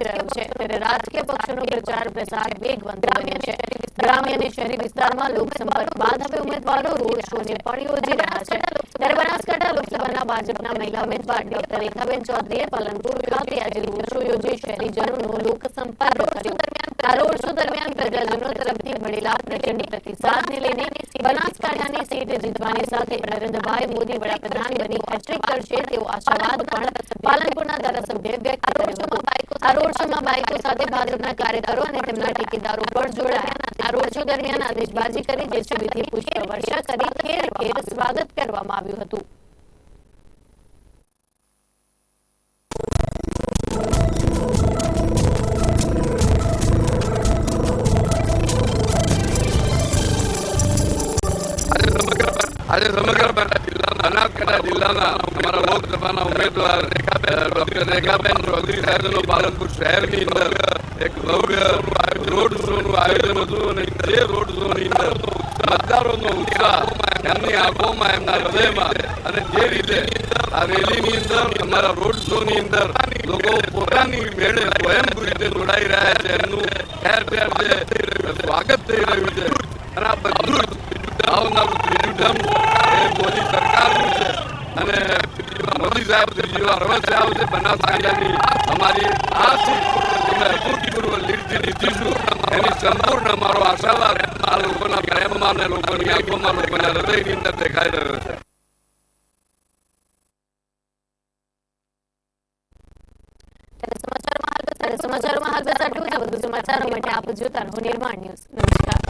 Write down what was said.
પહોંચી રહ્યો છે ત્યારે રાજકીય પક્ષોનો પ્રચાર પ્રસાર વેગવંત બન્યો છે. ગ્રામ્ય અને શહેરી વિસ્તારમાં લોકસંપર્ક બાદ હવે ઉમેદવારો રોડ શોને પણ યોજી રહ્યા છે. ત્યારે બનાસકાંઠા લોકસભાના ભાજપના મહિલા ઉમેદવાર ડોક્ટર રેખાબેન ચૌધરીએ પલનપુર ખાતે આજે રોડ શો યોજી શહેરીજનોનો લોકસંપર્ક કર્યો આ રોડ શો દરમિયાન પ્રજાજનો તરફથી મળેલા પ્રચંડ પ્રતિસાદને લઈને સીટ જીતવાની સાથે નરેન્દ્રભાઈ મોદી વડાપ્રધાન બની હેટ્રિક કરશે તેવો આશાવાદ પણ પાલનપુરના ધારાસભ્ય વ્યક્ત કર્યો હતો. બાઇકો સાથે ભાજપના કાર્યકરો અને તેમના ટેકેદારો પણ જોડાયા. આ રોડ શો દરમિયાન આદેશબાજી કરી પુષ્પ વર્ષા કરી ખેર ઠેર સ્વાગત કરવામાં આવ્યું હતું. આજે સમગ્ર જિલ્લાના બનાસકાંઠા જિલ્લાના અમારા લોકસભાના ઉમેદવાર ડોક્ટર રેખાબેન ચૌધરી સાહેબનું પાલનપુર શહેરની અંદર એક ભવ્ય રોડ શો નું આયોજન હતું અને તે રોડ શો ની અંદર મતદારોનો ઉત્સાહ એમની આંખોમાં, એમના હૃદયમાં અને જે રીતે આ રેલીની અંદર, અમારા રોડ શો ની અંદર લોકો પોતાની મેળે સ્વયંભૂ રીતે જોડાઈ રહ્યા છે. એમનું ઠેર ઠેર છે. સ્વાગત થઈ રહ્યું છે. અને આ બધું આવનારું ત્રીજું ટર્મ એ મોદી સરકારનું છે હાલ બસ- સમાચારો માટે આપ જોતા નિર્માણ ન્યૂઝ નમસ્કાર